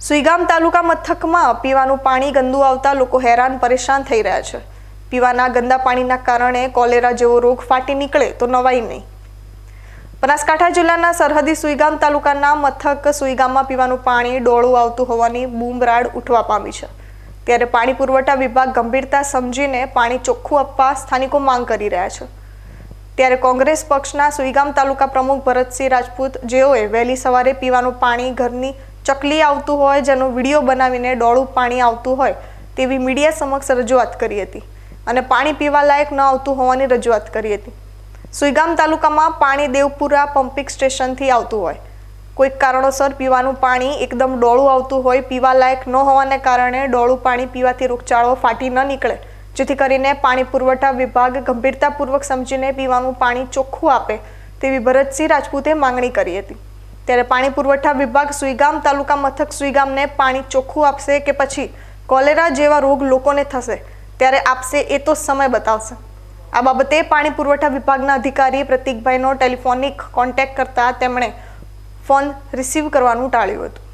સુઈગામ તાલુકા મથકમાં પીવાનું પાણી ગંદુ આવતા લોકો હેરાન પરેશાન થઈ રહ્યા છે. પીવાના ગંદા પાણીના કારણે કોલેરા જેવો રોગ ફાટી નીકળે તો નવાઈ નહીં. બનાસકાંઠા જિલ્લાના સરહદી સુઈગામ તાલુકાના મથક સુઈગામમાં પીવાનું પાણી ડોળું આવતું હોવાની બૂમરાડ ઉઠવા પામી છે. ત્યારે પાણી પુરવઠા વિભાગ ગંભીરતા સમજીને પાણી ચોખ્ખું આપવા સ્થાનિકો માંગ કરી રહ્યા છે. ત્યારે કોંગ્રેસ પક્ષના સુઈગામ તાલુકા પ્રમુખ ભરતસિંહ રાજપૂત જેઓએ વહેલી સવારે પીવાનું પાણી ઘરની ચકલી આવતું હોય, જેનો વીડિયો બનાવીને ડોળું પાણી આવતું હોય, તેવી મીડિયા સમક્ષ રજૂઆત કરી હતી. અને પાણી પીવા લાયક ન આવતું હોવાની રજૂઆત કરી હતી. સુઈગામ તાલુકામાં પાણી દેવપુરા પમ્પિંગ સ્ટેશનથી આવતું હોય. કોઈક કારણોસર પીવાનું પાણી એકદમ ડોળું આવતું હોય, પીવા લાયક ન હોવાને કારણે ડોળું પાણી પીવાથી રોગચાળો ફાટી ન નીકળે. જેથી કરીને પાણી પુરવઠા વિભાગ ગંભીરતાપૂર્વક સમજીને પીવાનું પાણી ચોખ્ખું આપે, તેવી ભરતસિંહ રાજપૂતે માંગણી કરી હતી. ત્યારે પાણી પુરવઠા વિભાગ સુઈગામ તાલુકા મથક સુઈગામને પાણી ચોખ્ખું આપશે કે પછી કોલેરા જેવા રોગ લોકોને થશે? ત્યારે આપશે એ તો સમય બતાવશે. આ બાબતે પાણી પુરવઠા વિભાગના અધિકારી પ્રતિકભાઈનો ટેલિફોનિક કોન્ટેક્ટ કરતા તેમણે ફોન રિસીવ કરવાનું ટાળ્યું હતું.